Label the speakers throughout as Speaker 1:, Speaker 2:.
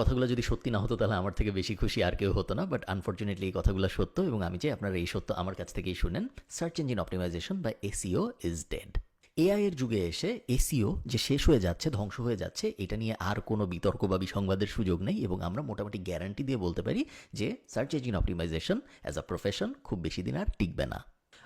Speaker 1: কথাগুলো যদি সত্যি না হতো, তাহলে আমার থেকে বেশি খুশি আর কেউ হতো না। বাট আনফর্চুনেটলি এই কথাগুলো সত্য এবং আমি চাই আপনারা এই সত্য আমার কাছ থেকেই শুনেন। সার্চ ইঞ্জিন অপটিমাইজেশন বা এসিও ইজ ডেড এআই এর যুগে এসে এসিও যে শেষ হয়ে যাচ্ছে, ধ্বংস হয়ে যাচ্ছে, এটা নিয়ে আর কোনো বিতর্ক বা বিসংবাদের সুযোগ নেই এবং আমরা মোটামুটি গ্যারান্টি দিয়ে বলতে পারি যে search engine optimisation as a profession খুব বেশি দিন আর টিকবে না।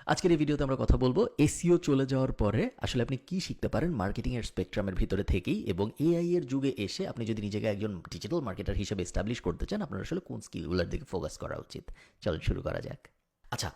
Speaker 1: আজকের এই ভিডিওতে আমরা কথা বলব এসিও চলে যাওয়ার পরে আসলে আপনি কি শিখতে পারেন মার্কেটিংয়ের স্পেকট্রামের ভিতরে থেকেই এবং এআই এর যুগে এসে আপনি যদি নিজেকে একজন ডিজিটাল মার্কেটার হিসেবে এস্টাবলিশ করতে চান, আপনার আসলে কোন স্কিলগুলোর দিকে ফোকাস করা উচিত? চলুন শুরু করা যাক। আচ্ছা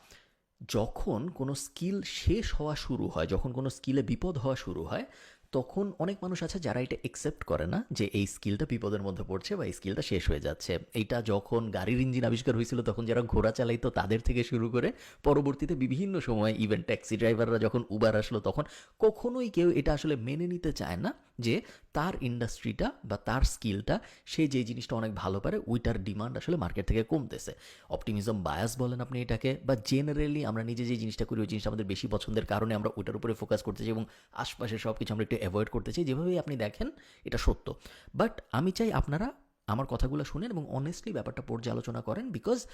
Speaker 1: যখন কোনো স্কিল শেষ হওয়া শুরু হয়, যখন কোনো স্কিলে বিপদ হওয়া শুরু হয় তখন অনেক মানুষ আছে যারা এটা একসেপ্ট করে না যে এই স্কিলটা বিপদের মধ্যে পড়ছে বা এই স্কিলটা শেষ হয়ে যাচ্ছে। এটা যখন গাড়ির ইঞ্জিন আবিষ্কার হয়েছিল, তখন যারা ঘোড়া চালাইতো তাদের থেকে শুরু করে পরবর্তীতে বিভিন্ন সময় ইভেন ট্যাক্সি ড্রাইভাররা যখন উবার আসলো, তখন কখনোই কেউ এটা আসলে মেনে নিতে চায় না। যে তার ইন্ডাস্ট্রিটা বা তার স্কিলটা সে যে জিনিসটা অনেক ভালো পারে, ওইটার ডিমান্ড আসলে মার্কেট থেকে কমতেছে। অপটিমিজম বায়াস বলেন আপনি এটাকে, বা জেনারেলি আমরা নিজে যে জিনিসটা করি, ওই জিনিসটা আমাদের বেশি পছন্দের কারণে আমরা ওইটার উপরে ফোকাস করতে চাই এবং আশপাশে সব কিছু আমরা একটু অ্যাভয়েড করতে চাই যেভাবেই আপনি দেখেন, এটা সত্য। বাট আমি চাই আপনারা আমার কথাগুলো শুনেন এবং অনেস্টলি ব্যাপারটা পর্যালোচনা করেন বিকজ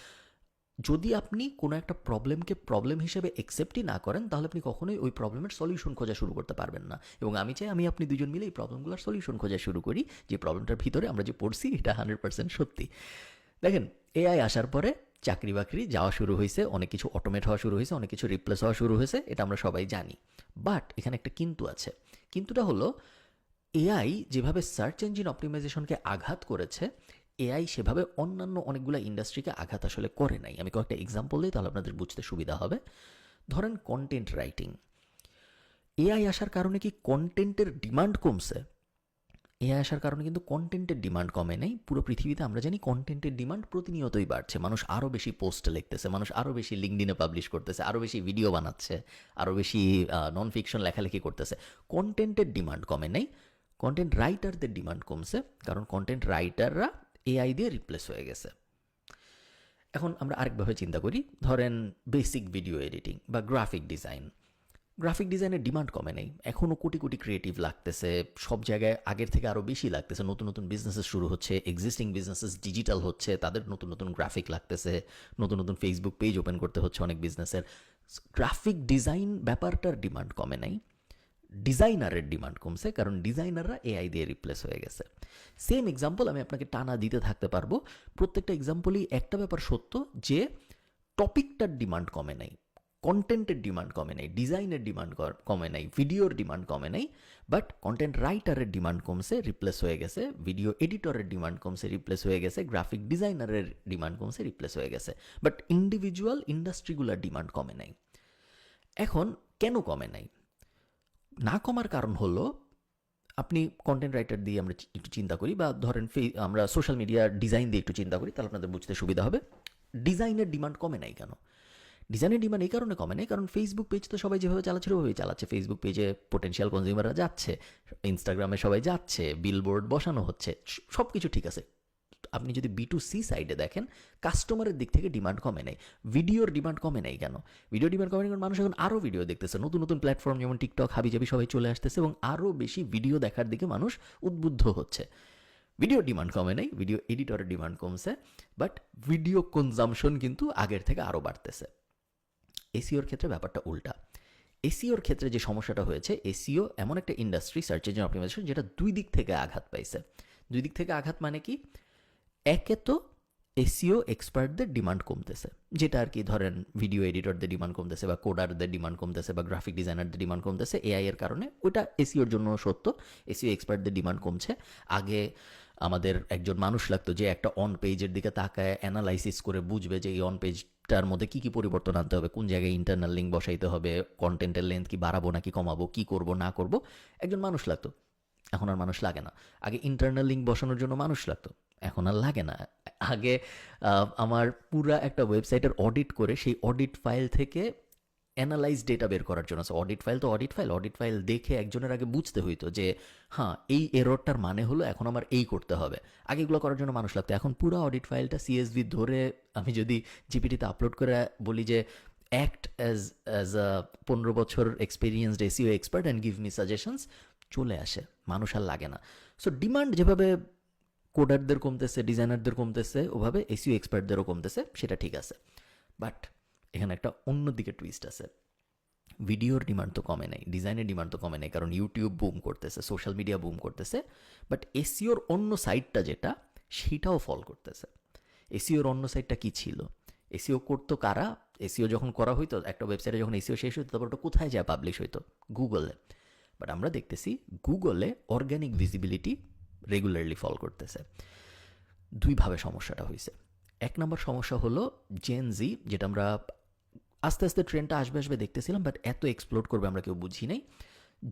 Speaker 1: যদি আপনি কোনো একটা প্রবলেমকে প্রবলেম হিসেবে একসেপ্টই না করেন, তাহলে আপনি কখনোই ওই প্রবলেমের সলিউশন খোঁজা শুরু করতে পারবেন না। এবং আমি চাই আমি আপনি দুজন মিলে এই প্রবলেমগুলোর সলিউশন খোঁজা শুরু করি, যে প্রবলেমটার ভিতরে আমরা যে পড়ছি, এটা হান্ড্রেড পার্সেন্ট সত্যি। দেখেন এআই আসার পরে চাকরি বাকরি যাওয়া শুরু হয়েছে অনেক কিছু অটোমেট হওয়া শুরু হয়েছে অনেক কিছু রিপ্লেস হওয়া শুরু হয়েছে এটা আমরা সবাই জানি। বাট এখানে একটা কিন্তু আছে। কিন্তুটা হলো এআই যেভাবে সার্চ ইঞ্জিন অপটিমাইজেশনকে আঘাত করেছে এআই সেভাবে অন্যান্য অনেকগুলো ইন্ডাস্ট্রিকে আঘাত আসলে করে নাই। আমি কয়েকটা এক্সাম্পল দিই, তাহলে আপনাদের বুঝতে সুবিধা হবে। ধরেন কন্টেন্ট রাইটিং এআই আসার কারণে কি কন্টেন্টের ডিমান্ড কমছে? এআই আসার কারণে কিন্তু কন্টেন্টের ডিমান্ড কমে নেই। পুরো পৃথিবীতে আমরা জানি কন্টেন্টের ডিমান্ড প্রতিনিয়তই বাড়ছে। মানুষ আরও বেশি পোস্ট লিখতেছে, মানুষ আরও বেশি লিঙ্কডিনে পাবলিশ করতেছে আরও বেশি ভিডিও বানাচ্ছে আরও বেশি নন ফিকশন লেখালেখি করতেছে। কন্টেন্টের ডিমান্ড কমে নেই। কন্টেন্ট রাইটারদের ডিমান্ড কমছে, কারণ কন্টেন্ট রাইটাররা এআই দিয়ে রিপ্লেস হয়ে গেছে। এখন আমরা আরেকভাবে চিন্তা করি, ধরেন বেসিক ভিডিও এডিটিং বা গ্রাফিক ডিজাইন গ্রাফিক ডিজাইনের ডিমান্ড কমে নেই এখনও কোটি কোটি ক্রিয়েটিভ লাগতেছে, সব জায়গায় আগের থেকে আরও বেশি লাগতেছে, নতুন নতুন বিজনেসেস শুরু হচ্ছে এক্সিস্টিং বিজনেসেস ডিজিটাল হচ্ছে, তাদের নতুন নতুন গ্রাফিক লাগতেছে, নতুন নতুন ফেসবুক পেজ ওপেন করতে হচ্ছে অনেক বিজনেসের গ্রাফিক ডিজাইন ব্যাপারটার ডিমান্ড কমে নাই ডিজাইনারের ডিমান্ড কমছে, কারণ ডিজাইনাররা এআই দিয়ে রিপ্লেস হয়ে গেছে। সেম এক্সাম্পল আমি আপনাকে টানা দিতে থাকতে পারব। প্রত্যেকটা এক্সাম্পলই একটা ব্যাপার সত্য যে টপিকটার ডিমান্ড কমে নাই কন্টেন্টের ডিমান্ড কমে নাই ডিজাইনের ডিমান্ড কমে নাই ভিডিওর ডিমান্ড কমে নাই বাট কন্টেন্ট রাইটারের ডিমান্ড কমছে রিপ্লেস হয়ে গেছে ভিডিও এডিটরের ডিমান্ড কমছে রিপ্লেস হয়ে গেছে গ্রাফিক ডিজাইনারের ডিমান্ড কমছে রিপ্লেস হয়ে গেছে বাট ইন্ডিভিজুয়াল ইন্ডাস্ট্রিগুলোর ডিমান্ড কমে নাই। এখন কেন কমে নাই? না কমার কারণ হলো, আপনি কন্টেন্ট রাইটার দিয়ে আমরা একটু চিন্তা করি বা ধরেন আমরা সোশ্যাল মিডিয়া ডিজাইন দিয়ে একটু চিন্তা করি, তাহলে আপনাদের বুঝতে সুবিধা হবে। ডিজাইনের ডিমান্ড কমে নাই কেন? ডিজাইনের ডিমান্ড এই কারণে কমে নেই কারণ ফেসবুক পেজ তো সবাই যেভাবে চালাচ্ছে ওভাবেই চালাচ্ছে। ফেসবুক পেজে পোটেন্সিয়াল কনজিউমাররা যাচ্ছে ইনস্টাগ্রামে সবাই যাচ্ছে বিলবোর্ড বসানো হচ্ছে সব কিছু ঠিক আছে। আপনি যদি বি টু সি সাইডে দেখেন কাস্টমারের দিক থেকে ডিমান্ড কমে নেই। ভিডিওর ডিমান্ড কমে নেই কেন? ভিডিও ডিমান্ড কমে নেই কারণ মানুষ এখন আরও ভিডিও দেখতেছে। নতুন নতুন প্ল্যাটফর্ম যেমন টিকটক হাবি হাবিজাবি সবাই চলে আসতেছে এবং আরও বেশি ভিডিও দেখার দিকে মানুষ উদ্বুদ্ধ হচ্ছে। ভিডিও ডিমান্ড কমে নেই ভিডিও এডিটরের ডিমান্ড কমছে বাট ভিডিও কনজামশন কিন্তু আগের থেকে আরও বাড়তেছে। এসিওর ক্ষেত্রে ব্যাপারটা উল্টা। এসিওর ক্ষেত্রে যে সমস্যাটা হয়েছে এসিও এমন একটা ইন্ডাস্ট্রি সার্চ ইঞ্জিন অপটিমাইজেশন যেটা দুই দিক থেকে আঘাত পাইছে। দুই দিক থেকে আঘাত মানে কি? একে তো এসিও এক্সপার্টদের ডিমান্ড কমতেছে। যেটা আর কি ধরেন ভিডিও এডিটরদের ডিমান্ড কমতেছে বা কোডারদের ডিমান্ড কমতেছে বা গ্রাফিক ডিজাইনারদের ডিমান্ড কমতেছে এআই এর কারণে। ওটা এসিওর জন্য সত্য, এসিও এক্সপার্টদের ডিমান্ড কমছে। আগে আমাদের একজন মানুষ লাগতো যে একটা অন পেজের দিকে তাকায় অ্যানালাইসিস করে বুঝবে যে এই অন পেজটার মধ্যে কী কী পরিবর্তন আনতে হবে, কোন জায়গায় ইন্টারনাল লিঙ্ক বসাইতে হবে কন্টেন্টের লেন্থ কি বাড়াবো নাকি কমাবো, কি করব, না করব। একজন মানুষ লাগতো। এখন আর মানুষ লাগে না। আগে ইন্টারনাল লিঙ্ক বসানোর জন্য মানুষ লাগতো। এখন আর লাগে না। আগে আমার পুরা একটা ওয়েবসাইটের অডিট করে সেই অডিট ফাইল থেকে অ্যানালাইজ ডেটা বের করার জন্য। অডিট ফাইল তো অডিট ফাইল অডিট ফাইল দেখে একজনের আগে বুঝতে হইতো যে হ্যাঁ এই এররটার মানে হলো এখন আমার এই করতে হবে। আগে এগুলো করার জন্য মানুষ লাগতো। এখন পুরো অডিট ফাইলটা সিএসভি ধরে আমি যদি জিপিটিতে আপলোড করে বলি যে অ্যাক্ট অ্যাজ অ্যাজ আ পনেরো বছর experienced SEO expert and give me suggestions চলে আসে। মানুষ আর লাগে না। সো ডিমান্ড যেভাবে কোডারদের কমতেছে ডিজাইনারদের কমতেছে, ওভাবে এসিও এক্সপার্টদেরও কমতেছে, সেটা ঠিক আছে। বাট এখানে একটা অন্যদিকে টুইস্ট আছে। ভিডিওর ডিমান্ড তো কমে নাই ডিজাইনের ডিমান্ড তো কমে নাই, কারণ ইউটিউব বুম করতেছে সোশ্যাল মিডিয়া বুম করতেছে বাট এসিওর অন্য সাইডটা যেটা, সেটাও ফল করতেছে। এসিওর অন্য সাইডটা কি ছিল? এসিও করতো কারা? এসিও যখন করা হইতো, একটা ওয়েবসাইটে যখন এসিও শেষ হইতো, তারপর ওটা কোথায় যায় পাবলিশ হইতো? গুগলে বাট আমরা দেখতেছি গুগলে অর্গ্যানিক ভিজিবিলিটি রেগুলারলি ফল করতেছে। দুইভাবে সমস্যাটা হয়েছে এক নম্বর সমস্যা হলো জেন জি যেটা আমরা আস্তে আস্তে ট্রেনটা আসবে আসবে দেখতেছিলাম বাট এত এক্সপ্লোর করবে আমরা কেউ বুঝি নাই।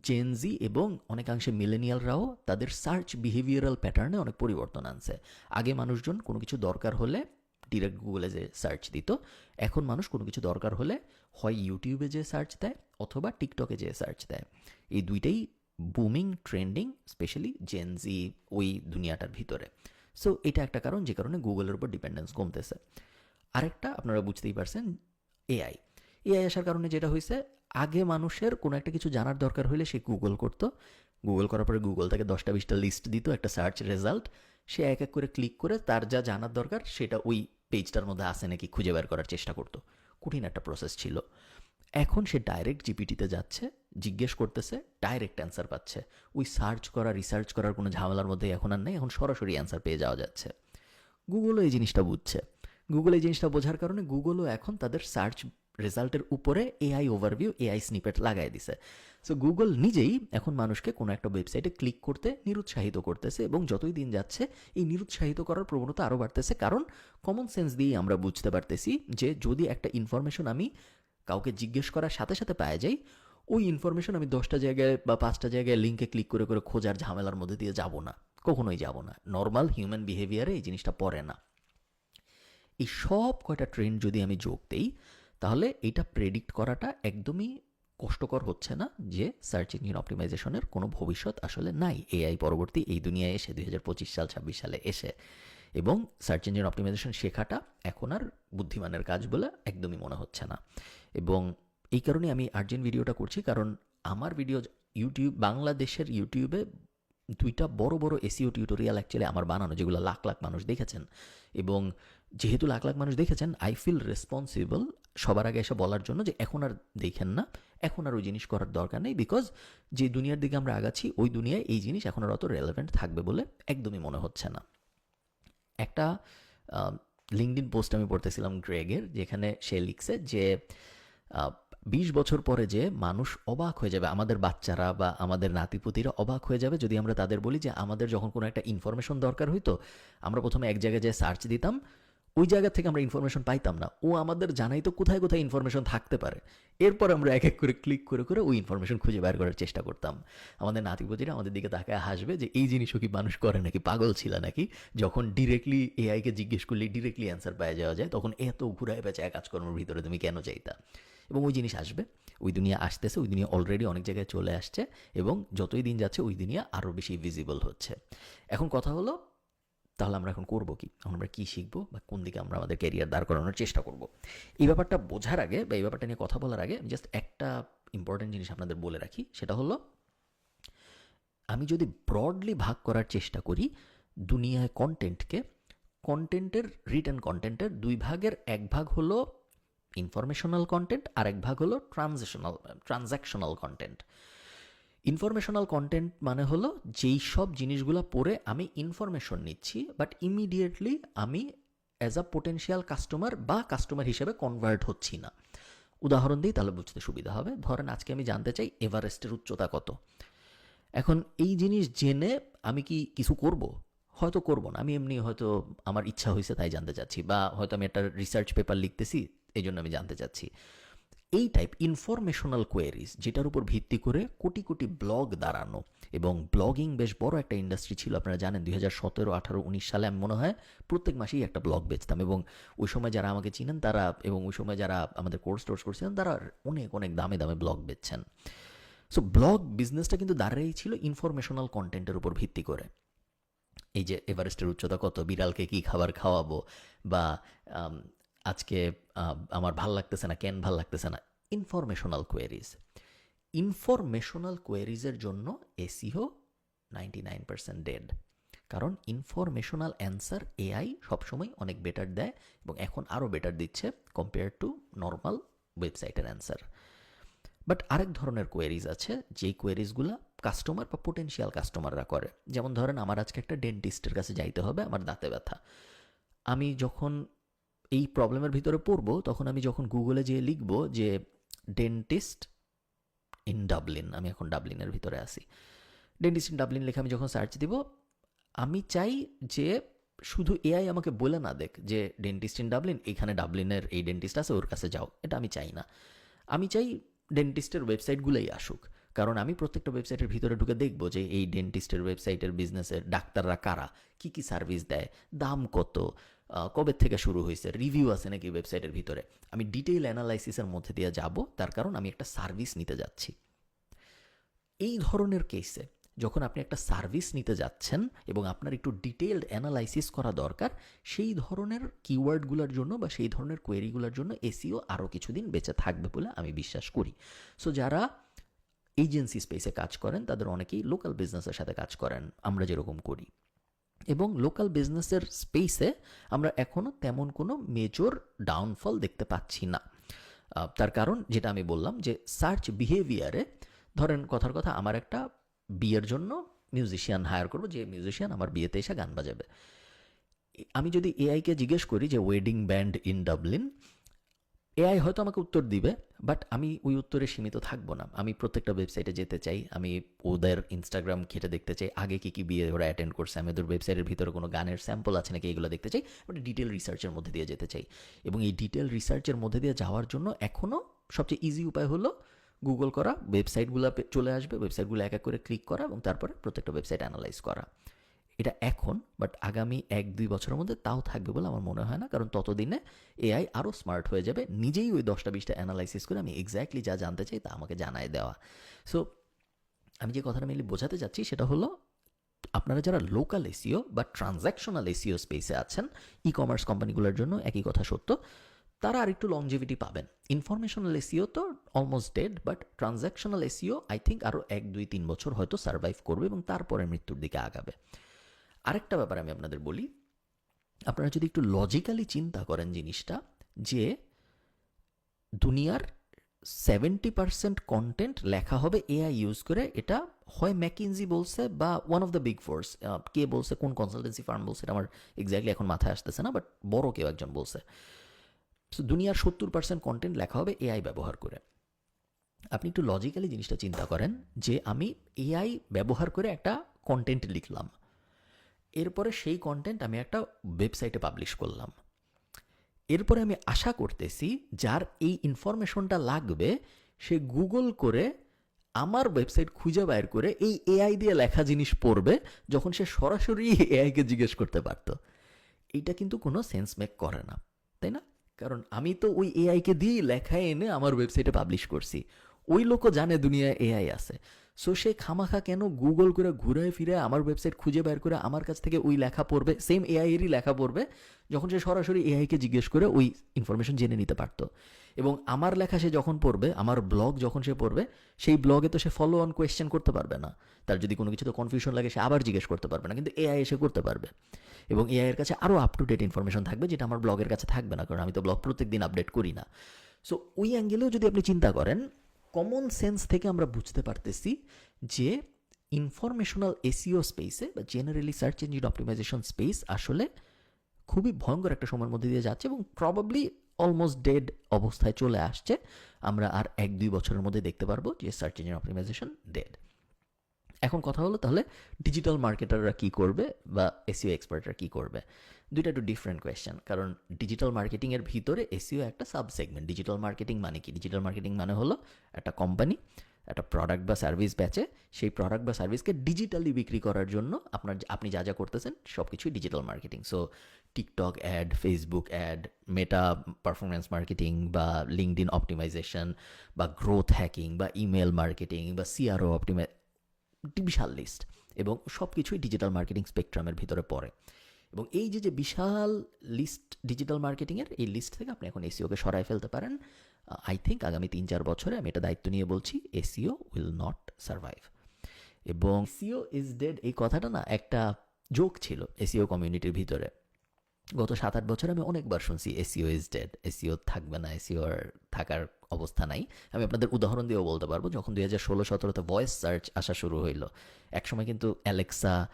Speaker 1: জেনজি এবং অনেকাংশে মিলেনিয়ালরাও তাদের সার্চ বিহেভিয়ারাল প্যাটার্নে অনেক পরিবর্তন আনছে। আগে মানুষজন কোনো কিছু দরকার হলে ডিরেক্ট গুগলে যে সার্চ দিত, এখন মানুষ কোনো কিছু দরকার হলে হয় ইউটিউবে যে সার্চ দেয় অথবা টিকটকে যে সার্চ দেয়। এই দুইটাই বুমিং ট্রেন্ডিং স্পেশালি জেনজি ওই দুনিয়াটার ভিতরে। সো এটা একটা কারণ, যে কারণে গুগলের উপর ডিপেন্ডেন্স কমতেছে। আরেকটা আপনারা বুঝতেই পারছেন এআই এআই আসার কারণে যেটা হয়েছে আগে মানুষের কোনো একটা কিছু জানার দরকার হলে সে গুগল করতো। গুগল করার পরে গুগল তাকে দশটা বিশটা লিস্ট দিত, একটা সার্চ রেজাল্ট সে এক এক করে ক্লিক করে তার যা জানার দরকার, সেটা ওই পেজটার মধ্যে আসে নাকি খুঁজে বের করার চেষ্টা করতো। কঠিন একটা প্রসেস ছিল। এখন সে ডাইরেক্ট জিপিটিতে যাচ্ছে, জিজ্ঞেস করতেছে ডাইরেক্ট অ্যান্সার পাচ্ছে। ওই সার্চ করা রিসার্চ করার কোনো ঝামেলার মধ্যে এখন আর নেই, এখন সরাসরি অ্যান্সার পেয়ে যাওয়া যাচ্ছে। গুগলও এই জিনিসটা বুঝছে। গুগল এই জিনিসটা বোঝার কারণে গুগলও এখন তাদের সার্চ রেজাল্টের উপরে এআই ওভারভিউ এআই স্নিপেট লাগাই দিছে। সো গুগল নিজেই এখন মানুষকে কোনো একটা ওয়েবসাইটে ক্লিক করতে নিরুৎসাহিত করতেছে এবং যতই দিন যাচ্ছে, এই নিরুৎসাহিত করার প্রবণতা আরও বাড়তেছে। কারণ কমন সেন্স দিয়েই আমরা বুঝতে পারতেছি যে যদি একটা ইনফরমেশন আমি কাউকে জিজ্ঞেস করার সাথে সাথে পাওয়া যাই ওই ইনফরমেশন আমি দশটা জায়গায় বা পাঁচটা জায়গায় লিঙ্কে ক্লিক করে করে খোঁজার ঝামেলার মধ্যে দিয়ে যাব না। কখনোই যাব না। নর্মাল হিউম্যান বিহেভিয়ারে এই জিনিসটা পড়ে না। এই সব কয়টা ট্রেন্ড যদি আমি যোগ দিই, তাহলে এটা প্রেডিক্ট করাটা একদমই কষ্টকর হচ্ছে না যে সার্চ ইঞ্জিন অপটিমাইজেশনের কোনো ভবিষ্যৎ আসলে নাই। এআই পরবর্তী এই দুনিয়ায় এসে, দুই সাল, ছাব্বিশ সালে এসে। এবং সার্চ ইঞ্জিন অপটিমাইজেশন শেখাটা এখন আর বুদ্ধিমানের কাজ বলে একদমই মনে হচ্ছে না। এবং এই কারণে আমি আর্জেন্ট ভিডিওটা করছি, কারণ আমার ভিডিও ইউটিউব বাংলাদেশের ইউটিউবে দুইটা বড় বড় এসিও টিউটোরিয়াল অ্যাকচুয়ালি আমার বানানো, যেগুলো লাখ লাখ মানুষ দেখেছেন। এবং যেহেতু লাখ লাখ মানুষ দেখেছেন আই ফিল রেসপন্সিবল সবার আগে এসে বলার জন্য যে এখন আর দেখেন না, এখন আর ওই জিনিস করার দরকার নেই বিকজ যে দুনিয়ার দিকে আমরা আগাচ্ছি, ওই দুনিয়ায় এই জিনিস এখন আর অত রেলেভেন্ট থাকবে বলে একদমই মনে হচ্ছে না। একটা লিঙ্কডিন পোস্ট আমি পড়তেছিলাম গ্রেগের যেখানে সে লিখছে যে বিশ বছর পরে যে মানুষ অবাক হয়ে যাবে, আমাদের বাচ্চারা বা আমাদের নাতিপুতিরা অবাক হয়ে যাবে, যদি আমরা তাদের বলি যে আমাদের যখন কোনো একটা ইনফরমেশন দরকার হইতো, আমরা প্রথমে এক জায়গায় যে সার্চ দিতাম ওই জায়গা থেকে আমরা ইনফরমেশন পাইতাম না। ও আমাদের জানাই তো কোথায় কোথায় ইনফরমেশন থাকতে পারে। এরপর আমরা এক এক করে ক্লিক করে করে ওই ইনফরমেশন খুঁজে বের করার চেষ্টা করতাম। আমাদের নাতিপুতিরা আমাদের দিকে তাকায় হাসবে যে, এই জিনিসও কি মানুষ করে নাকি? পাগল ছিল নাকি? যখন ডিরেক্টলি এআইকে জিজ্ঞেস করলে ডিরেক্টলি অ্যান্সার পাওয়া যাওয়া যায়, তখন এত ঘুরায় বেচায় কাজকর্মের ভিতরে তুমি কেন চাইতা এবং ওই জিনিস আসবে। ওই দুনিয়া আসতেছে, ওই দুনিয়া অলরেডি অনেক জায়গায় চলে আসছে এবং যতই দিন যাচ্ছে, ওই দুনিয়া আরও বেশি ভিজিবল হচ্ছে। এখন কথা হলো তাহলে আমরা এখন করব কি? এখন আমরা কী শিখব বা কোন দিকে আমরা আমাদের ক্যারিয়ার দাঁড় করানোর চেষ্টা করব? এই ব্যাপারটা বোঝার আগে বা এই ব্যাপারটা নিয়ে কথা বলার আগে জাস্ট একটা ইম্পর্টেন্ট জিনিস আপনাদের বলে রাখি, সেটা হলো আমি যদি ব্রডলি ভাগ করার চেষ্টা করি, দুনিয়ায় কন্টেন্টকে কন্টেন্টের রিটার্ন কন্টেন্টের দুই ভাগের এক ভাগ হলো ইনফরমেশনাল কন্টেন্ট আর এক ভাগ হলো transitional transactional content informational content মানে হলো যেই সব জিনিসগুলো পড়ে আমি ইনফরমেশন নিচ্ছি বাট ইমিডিয়েটলি আমি অ্যাজ আ পোটেন্সিয়াল কাস্টমার বা কাস্টমার হিসেবে কনভার্ট হচ্ছি না। উদাহরণ দিই, তাহলে বুঝতে সুবিধা হবে। ধরেন আজকে আমি জানতে চাই এভারেস্টের উচ্চতা কত? এখন এই জিনিস জেনে আমি কি কিছু করব? হয়তো করব না। আমি এমনি হয়তো আমার ইচ্ছা হয়েছে তাই জানতে চাচ্ছি, বা হয়তো আমি একটা রিসার্চ পেপার লিখতেছি এই জন্য আমি জানতে চাচ্ছি। এই টাইপ ইনফরমেশনাল কোয়ারিজ যেটার উপর ভিত্তি করে কোটি কোটি ব্লগ দাঁড়ানো। এবং ব্লগিং বেশ বড় একটা ইন্ডাস্ট্রি ছিল, আপনারা জানেন দুই হাজার সতেরো, আঠারো, উনিশ সালে আমি মনে হয় প্রত্যেক মাসেই একটা ব্লগ বেচতাম। এবং ওই সময় যারা আমাকে চিনেন তারা, এবং ওই সময় যারা আমাদের কোর্স টোর্স করছিলেন তারা অনেক অনেক দামে দামে ব্লগ বেচছেন। সো ব্লগ বিজনেসটা কিন্তু ছিল ইনফরমেশনাল কন্টেন্টের উপর ভিত্তি করে। এই যে এভারেস্টের উচ্চতা কত, বিড়ালকে কী খাবার খাওয়াবো? বা আজকে আমার ভালো লাগতেছে না, কেন ভালো লাগতেছে না? ইনফরমেশনাল কোয়ারিজ ইনফরমেশনাল কোয়েরিজের জন্য SEO ninety nine percent dead কারণ ইনফরমেশনাল অ্যান্সার এআই সবসময় অনেক বেটার দেয় এবং এখন আরও বেটার দিচ্ছে কম্পেয়ার টু নর্মাল ওয়েবসাইটের অ্যান্সার বাট আরেক ধরনের কোয়েরিজ আছে, যেই কোয়েরিজগুলো কাস্টমার বা পোটেনশিয়াল কাস্টমাররা করে। যেমন ধরেন, আমার আজকে একটা ডেন্টিস্টের কাছে যাইতে হবে, আমার দাঁতে ব্যথা। আমি যখন এই প্রবলেমের ভিতরে পড়ব, তখন আমি যখন গুগলে যেয়ে লিখব যে ডেন্টিস্ট ইন ডাবলিন আমি এখন ডাবলিনের ভিতরে আসি ডেন্টিস্ট ইন ডাবলিন লেখা আমি যখন সার্চ দিব, আমি চাই যে শুধু এআই আমাকে বলে না দেখ যে ডেন্টিস্ট ইন ডাবলিন এখানে ডাবলিনের এই ডেন্টিস্ট আছে, ওর কাছে যাও। এটা আমি চাই না। আমি চাই ডেন্টিস্টের ওয়েবসাইটগুলোই আসুক। কারণ আমি প্রত্যেকটা ওয়েবসাইটের ভিতরে ঢুকে দেখব যে এই ডেন্টিস্টের ওয়েবসাইটের বিজনেসের ডাক্তাররা কারা, কি কি সার্ভিস দেয়, দাম কত কবে থেকে শুরু হয়েছে? রিভিউ আছে নাকি ওয়েবসাইটের ভিতরে? আমি ডিটেইল অ্যানালাইসিসের মধ্যে দিয়ে যাব, তার কারণ আমি একটা সার্ভিস নিতে যাচ্ছি। এই ধরনের কেসে যখন আপনি একটা সার্ভিস নিতে যাচ্ছেন এবং আপনার একটু ডিটেলড অ্যানালাইসিস করা দরকার, সেই ধরনের কিওয়ার্ডগুলোর জন্য বা সেই ধরনের কোয়েরিগুলোর জন্য এসিও আরও কিছুদিন বেঁচে থাকবে বলে আমি বিশ্বাস করি। সো যারা এজেন্সি স্পেসে কাজ করেন, তাদের অনেকেই লোকাল বিজনেসের সাথে কাজ করেন, আমরা যেরকম করি। এবং লোকাল বিজনেসের স্পেসে আমরা এখনও তেমন কোনো মেজর ডাউনফল দেখতে পাচ্ছি না। তার কারণ যেটা আমি বললাম যে সার্চ বিহেভিয়ারে ধরেন কথার কথা আমার একটা বিয়ের জন্য মিউজিশিয়ান হায়ার করব, যে মিউজিশিয়ান আমার বিয়েতে এসে গান বাজাবে। আমি যদি এআইকে জিজ্ঞেস করি যে wedding band in Dublin AI হয়তো আমাকে উত্তর দিবে বাট আমি ওই উত্তরে সীমিত থাকব না। আমি প্রত্যেকটা ওয়েবসাইটে যেতে চাই, আমি ওদের ইনস্টাগ্রাম ঘেটে দেখতে চাই, আগে কি কি বিয়ে ওরা অ্যাটেন্ড করছে, আমি ওদের ওয়েবসাইটের ভিতরে কোনো গানের স্যাম্পল আছে নাকি এগুলো দেখতে চাই বাট ডিটেল রিসার্চের মধ্যে দিয়ে যেতে চাই। এবং এই ডিটেল রিসার্চের মধ্যে দিয়ে যাওয়ার জন্য এখনও সবচেয়ে ইজি উপায় হলো গুগল করা ওয়েবসাইটগুলো চলে আসবে ওয়েবসাইটগুলো এক এক করে ক্লিক করা এবং তারপরে প্রত্যেকটা ওয়েবসাইট অ্যানালাইজ করা। এটা এখন বাট আগামী এক, দুই বছরের মধ্যে তাও থাকবে বলে আমার মনে হয় না, কারণ ততদিনে এআই আরও স্মার্ট হয়ে যাবে। নিজেই ওই দশটা, বিশটা অ্যানালাইসিস করে আমি এক্স্যাক্টলি যা জানতে চাই তা আমাকে জানায় দেওয়া। সো আমি যে কথাটা মেনলি বোঝাতে চাচ্ছি সেটা হলো, আপনারা যারা লোকাল এসিও বা ট্রানজ্যাকশনাল এসিও স্পেসে আছেন ই কমার্স কোম্পানিগুলোর জন্য একই কথা সত্য, তারা আর একটু লংজিভিটি পাবেন। ইনফরমেশনাল এসিও তো almost dead but transactional SEO I think আরও এক, দুই, তিন বছর হয়তো সার্ভাইভ করবে এবং তারপরে মৃত্যুর দিকে আগাবে। আরেকটা ব্যাপার আমি আপনাদের বলি। আপনারা যদি একটু লজিক্যালি চিন্তা করেন জিনিসটা, যে দুনিয়ার সেভেন্টি পার্সেন্ট কন্টেন্ট লেখা হবে এআই ইউজ করে, এটা হয় ম্যাকিনজি বলছে বা one of the big fours কে বলছে, কোন কনসালটেন্সি ফার্ম বলছে, এটা আমার এক্স্যাক্টলি এখন মাথায় আসতেছে না বাট বড় কেউ একজন বলছে। দুনিয়ার সত্তর পার্সেন্ট কন্টেন্ট লেখা হবে এআই ব্যবহার করে। আপনি একটু লজিক্যালি জিনিসটা চিন্তা করেন, যে আমি এআই ব্যবহার করে একটা কন্টেন্ট লিখলাম। এরপরে সেই কন্টেন্ট আমি একটা ওয়েবসাইটে পাবলিশ করলাম। এরপরে আমি আশা করতেছি, যার এই ইনফরমেশনটা লাগবে, সে গুগল করে আমার ওয়েবসাইট খুঁজে বাইর করে এই এআই দিয়ে লেখা জিনিস পড়বে, যখন সে সরাসরি এআইকে জিজ্ঞেস করতে পারতো। এইটা কিন্তু কোনো সেন্স মেক করে না, তাই না? কারণ আমি তো ওই এআইকে দিয়েই লেখা এনে আমার ওয়েবসাইটে পাবলিশ করছি। ওই লোকও জানে দুনিয়ায় এআই আছে। সো সে খামাখা কেন গুগল করে ঘুরে ফিরে আমার ওয়েবসাইট খুঁজে বের করে আমার কাছ থেকে ওই লেখা পড়বে সেম এআই এরই লেখা পড়বে, যখন সে সরাসরি এআইকে জিজ্ঞেস করে ওই ইনফরমেশন জেনে নিতে পারতো। এবং আমার লেখা সে যখন পড়বে, আমার ব্লগ যখন সে পড়বে, সেই ব্লগে তো সে ফলো অন কোয়েশ্চেন করতে পারবে না। তার যদি কোনো কিছু তো কনফিউশন লাগে, সে আবার জিজ্ঞেস করতে পারবে না, কিন্তু এআই এসে করতে পারবে। এবং এআই এর কাছে আরও আপ টু ডেট ইনফরমেশন থাকবে, যেটা আমার ব্লগের কাছে থাকবে না, কারণ আমি তো ব্লগ প্রত্যেক দিন আপডেট করি না। সো ওই অ্যাঙ্গেলেও যদি আপনি চিন্তা করেন কমন সেন্স থেকে আমরা বুঝতে পারতেছি যে ইনফরমেশনাল এসিও স্পেসে বা generally search engine optimization space আসলে খুবই ভয়ঙ্কর একটা সময়ের মধ্যে দিয়ে যাচ্ছে এবং প্রবাবলি অলমোস্ট ডেড অবস্থায় চলে আসছে। আমরা আর এক দুই বছরের মধ্যে দেখতে পারব যে সার্চ ইঞ্জিন অপটিমাইজেশন ডেড এখন কথা হলো তাহলে ডিজিটাল মার্কেটাররা কি করবে বা এসিও এক্সপার্টরা কি করবে? দুইটা একটু ডিফারেন্ট কোয়েশ্চেন কারণ ডিজিটাল মার্কেটিংয়ের ভিতরে এসিও একটা সাব সেগমেন্ট ডিজিটাল মার্কেটিং মানে কি? ডিজিটাল মার্কেটিং মানে হলো একটা কোম্পানি একটা প্রোডাক্ট বা সার্ভিস বেচে সেই প্রোডাক্ট বা সার্ভিসকে ডিজিটালি বিক্রি করার জন্য আপনার আপনি যা যা করতেছেন সব কিছুই digital marketing so TikTok ad Facebook ad Meta performance marketing বা লিঙ্কড ইন অপটিমাইজেশন বা গ্রোথ হ্যাকিং বা ইমেল মার্কেটিং বা সিআরও অপটিমাই বিশাল লিস্ট এবং সব কিছুই ডিজিটাল মার্কেটিং স্পেকট্রামের ভিতরে পড়ে। এবং এই যে যে বিশাল লিস্ট ডিজিটাল মার্কেটিংয়ের এই লিস্ট থেকে আপনি এখন এসিওকে সরাই ফেলতে পারেন। আই থিঙ্ক আগামী তিন চার বছরে আমি এটা দায়িত্ব নিয়ে বলছি এসিও উইল নট সার্ভাইভ এবং সিও ইজ ডেড এই কথাটা না একটা জোক ছিল এসিও কমিউনিটির ভিতরে। গত সাত আট বছর আমি অনেকবার শুনছি এসিও ইজ ডেড এসিও থাকবে না এসিও আর থাকার অবস্থা নাই। আমি আপনাদের উদাহরণ দিয়েও বলতে পারব, যখন দুই হাজার ষোলো সতেরোতে ভয়েস সার্চ আসা শুরু হইল, একসময় কিন্তু অ্যালেক্সা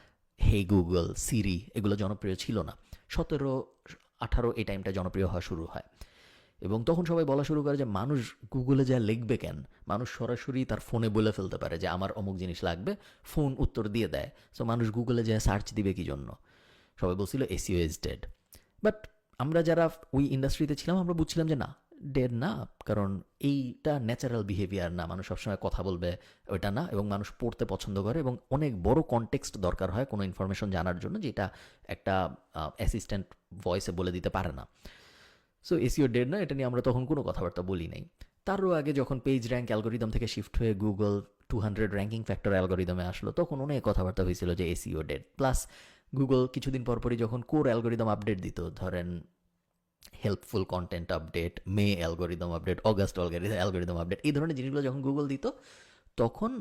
Speaker 1: হে গুগল সিরি এগুলো জনপ্রিয় ছিল না। সতেরো, আঠারো এই টাইমটা জনপ্রিয় হওয়া শুরু হয়। এবং তখন সবাই বলা শুরু করে যে, মানুষ গুগলে যা লিখবে কেন? মানুষ সরাসরি তার ফোনে বলে ফেলতে পারে যে, আমার অমুক জিনিস লাগবে। ফোন উত্তর দিয়ে দেয়। সো মানুষ গুগলে যা সার্চ দিবে কি জন্য? সবাই বলছিল এসিও ইজ ডেড বাট আমরা যারা ওই ইন্ডাস্ট্রিতে ছিলাম, আমরা বুঝছিলাম যে, না ডেড না, কারণ এইটা ন্যাচারাল বিহেভিয়ার না। মানুষ সবসময় কথা বলবে ওইটা না, এবং মানুষ পড়তে পছন্দ করে, এবং অনেক বড় কনটেক্সট দরকার হয় কোনো ইনফরমেশন জানার জন্য, যেটা একটা অ্যাসিস্ট্যান্ট ভয়েসে বলে দিতে পারে না। সো এসিও ডেড না? এটা নিয়ে আমরা তখন কোনো কথাবার্তা বলি নাই। তারও আগে যখন পেজ র্যাঙ্ক অ্যালগোরিদম থেকে শিফট হয়ে Google two hundred ranking factor অ্যালগোরিদমে আসলো, তখন অনেক কথাবার্তা হয়েছিল যে এসিও ডেড প্লাস গুগল কিছুদিন পরপরই যখন কোর অ্যালগোরিদম আপডেট দিত, ধরেন helpful content update May algorithm update August algorithm update এই ধরনের জিনিসগুলো যখন গুগল দিত, তখন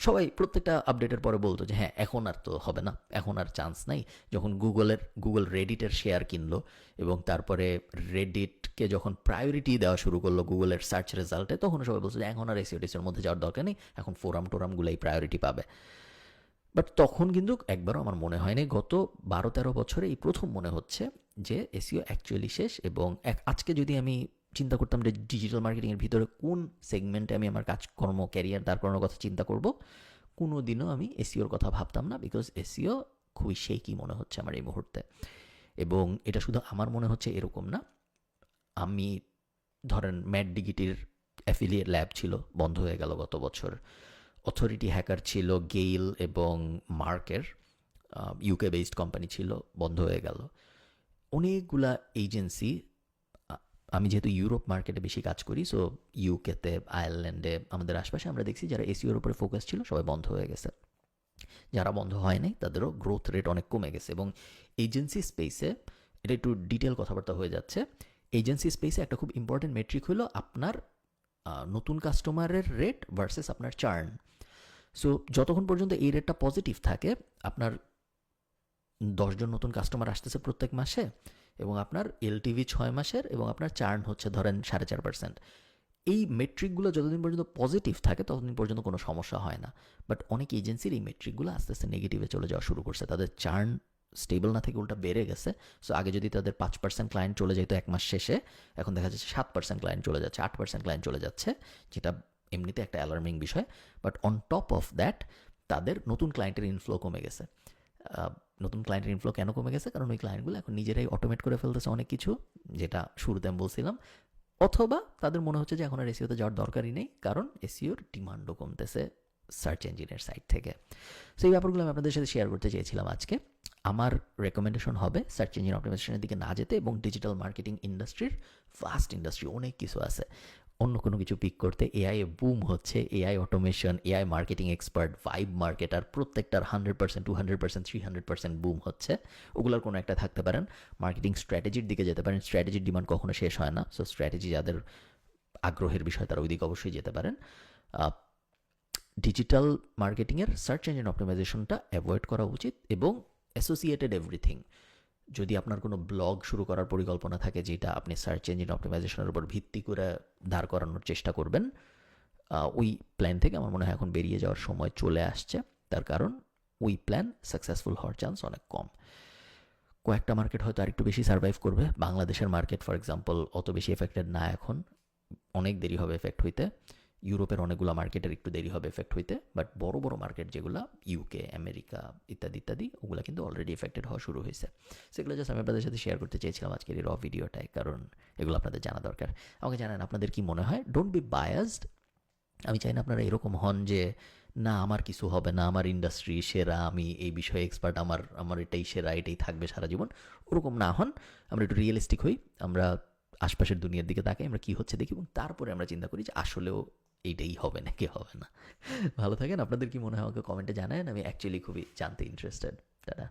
Speaker 1: সবাই প্রত্যেকটা আপডেটের পরে বলতো যে হ্যাঁ এখন আর তো হবে না, এখন আর চান্স নাই। যখন গুগলের গুগল রেডিটের শেয়ার কিনলো এবং তারপরে রেডিটকে যখন প্রায়োরিটি দেওয়া শুরু করল গুগলের সার্চ রেজাল্টে তখন সবাই বলছে যে, এখন আর এসিওটিসের মধ্যে যাওয়ার দরকার নেই, এখন ফোরাম টোরামগুলোই প্রায়োরিটি পাবে। বাট তখন কিন্তু একবারও আমার মনে হয়নি, গত বারো তেরো বছরে এই প্রথম মনে হচ্ছে যে এসিও অ্যাকচুয়ালি শেষ এবং আজকে যদি আমি চিন্তা করতাম যে ডিজিটাল মার্কেটিংয়ের ভিতরে কোন সেগমেন্টে আমি আমার কাজকর্ম ক্যারিয়ার দাঁড় করানোর কথা চিন্তা করব কোনো দিনও আমি এসিওর কথা ভাবতাম না বিকজ এসিও খুবই শেকই মনে হচ্ছে আমার এই মুহূর্তে। এবং এটা শুধু আমার মনে হচ্ছে এরকম না, আমি ধরেন ম্যাট ডিগিটির অ্যাফিলিয়েট ল্যাব ছিল, বন্ধ হয়ে গেল গত বছর। অথরিটি হ্যাকার ছিল গেইল এবং মার্কের ইউকে বেসড কোম্পানি ছিল, বন্ধ হয়ে গেল। অনেকগুলা এজেন্সি আমি যেহেতু ইউরোপ মার্কেটে বেশি কাজ করি সো ইউকেতে আয়ারল্যান্ডে আমাদের আশপাশে আমরা দেখছি যারা এসিওর উপরে ফোকাস ছিল, সবাই বন্ধ হয়ে গেছে। যারা বন্ধ হয় নাই, তাদেরও গ্রোথ রেট অনেক কমে গেছে এবং এজেন্সি স্পেসে এটা একটু ডিটেল কথাবার্তা হয়ে যাচ্ছে এজেন্সি স্পেসে একটা খুব ইম্পর্টেন্ট মেট্রিক হলো আপনার নতুন কাস্টমারের রেট ভার্সেস আপনার চার্ন সো যতক্ষণ পর্যন্ত এই রেটটা পজিটিভ থাকে, আপনার দশজন নতুন কাস্টমার আসতেছে প্রত্যেক মাসে এবং আপনার এলটিভি ছয় মাসের এবং আপনার চার্ন হচ্ছে ধরেন সাড়ে চার পার্সেন্ট এই মেট্রিকগুলো যতদিন পর্যন্ত পজিটিভ থাকে, ততদিন পর্যন্ত কোনো সমস্যা হয় না। বাট অনেক এজেন্সির এই মেট্রিকগুলো আস্তে আস্তে নেগেটিভে চলে যাওয়া শুরু করছে। তাদের চার্ন স্টেবল না থেকে উল্টা বেড়ে গেছে। সো আগে যদি তাদের পাঁচ পার্সেন্ট ক্লায়েন্ট চলে যেত এক মাস শেষে, এখন দেখা যাচ্ছে সাত পার্সেন্ট ক্লায়েন্ট চলে যাচ্ছে, আট পার্সেন্ট ক্লায়েন্ট চলে যাচ্ছে, যেটা এমনিতে একটা অ্যালার্মিং বিষয় but on top of that তাদের নতুন ক্লায়েন্টের ইনফ্লো কমে গেছে। নতুন ক্লায়েন্টের ইনফ্লো কেন কমে গেছে? কারণ ওই ক্লায়েন্টগুলো এখন নিজেরাই অটোমেট করে ফেলতেছে অনেক কিছু, যেটা শুরুতে আমি বলছিলাম। অথবা তাদের মনে হচ্ছে যে এখন আর এসিওতে যাওয়ার দরকারই নেই, কারণ এসিওর ডিমান্ডও কমতেছে সার্চ ইঞ্জিনের সাইট থেকে। সো এই ব্যাপারগুলো আমি আপনাদের সাথে শেয়ার করতে চেয়েছিলাম আজকে। আমার রেকমেন্ডেশন হবে সার্চ ইঞ্জিন অপটিমাইজেশনের দিকে না যেতে এবং ডিজিটাল মার্কেটিং ইন্ডাস্ট্রির ফাস্ট ইন্ডাস্ট্রি অনেক কিছু আছে। অন্য কোনো কিছু পিক করতে এআই বুম হচ্ছে AI automation AI marketing expert vibe marketer প্রত্যেকটার hundred percent two hundred percent three hundred percent boom হচ্ছে। ওগুলোর কোনো একটা থাকতে পারেন। মার্কেটিং স্ট্র্যাটেজির দিকে যেতে পারেন। স্ট্র্যাটেজির ডিমান্ড কখনো শেষ হয় না। সো স্ট্র্যাটেজি যাদের আগ্রহের বিষয় তারা ওই দিকে অবশ্যই যেতে পারেন। ডিজিটাল মার্কেটিংয়ের সার্চ ইঞ্জিন অপটিমাইজেশনটা অ্যাভয়েড করা উচিত এবং অ্যাসোসিয়েটেড এভরিথিং যদি আপনার কোনো ব্লগ শুরু করার পরিকল্পনা থাকে যেটা আপনি সার্চ ইঞ্জিন অপটিমাইজেশনের উপর ভিত্তি করে দাঁড় করানোর চেষ্টা করবেন ওই প্ল্যান থেকে আমার মনে হয় এখন বেরিয়ে যাওয়ার সময় চলে আসছে। তার কারণ ওই প্ল্যান সাকসেসফুল হওয়ার চান্স অনেক কম। কয়েকটা মার্কেট হয়তো আরেকটু বেশি সার্ভাইভ করবে। বাংলাদেশের মার্কেট ফর এক্সাম্পল অত বেশি এফেক্টেড না এখন। অনেক দেরি হবে এফেক্ট হইতে। ইউরোপের অনেকগুলো মার্কেটের একটু দেরি হবে এফেক্ট হইতে বাট বড় বড় মার্কেট যেগুলো ইউকে আমেরিকা ইত্যাদি ইত্যাদি, ওগুলো কিন্তু অলরেডি এফেক্টেড হওয়া শুরু হয়েছে। সেগুলো জাস্ট আমি আপনাদের সাথে শেয়ার করতে চেয়েছিলাম আজকের এই র ভিডিওটায় কারণ এগুলো আপনাদের জানা দরকার। আমাকে জানান, আপনাদের কি মনে হয়? ডোন্ট বি বায়াসড আমি চাই না আপনারা এরকম হন যে, না, আমার কিছু হবে না, আমার ইন্ডাস্ট্রি সেরা, আমি এই বিষয়ে এক্সপার্ট আমার আমার এটাই সেরা, এটাই থাকবে সারা জীবন। ওরকম না হন। আমরা একটু রিয়েলিস্টিক হই, আমরা আশপাশের দুনিয়ার দিকে তাকাই, আমরা কী হচ্ছে দেখি, এবং তারপরে আমরা চিন্তা করি যে আসলেও এইটাই হবে নাকি হবে না? ভালো থাকেন। আপনাদের কি মনে হয় আমাকে কমেন্টে জানান। আমি অ্যাকচুয়ালি খুবই জানতে ইন্টারেস্টেড দাদা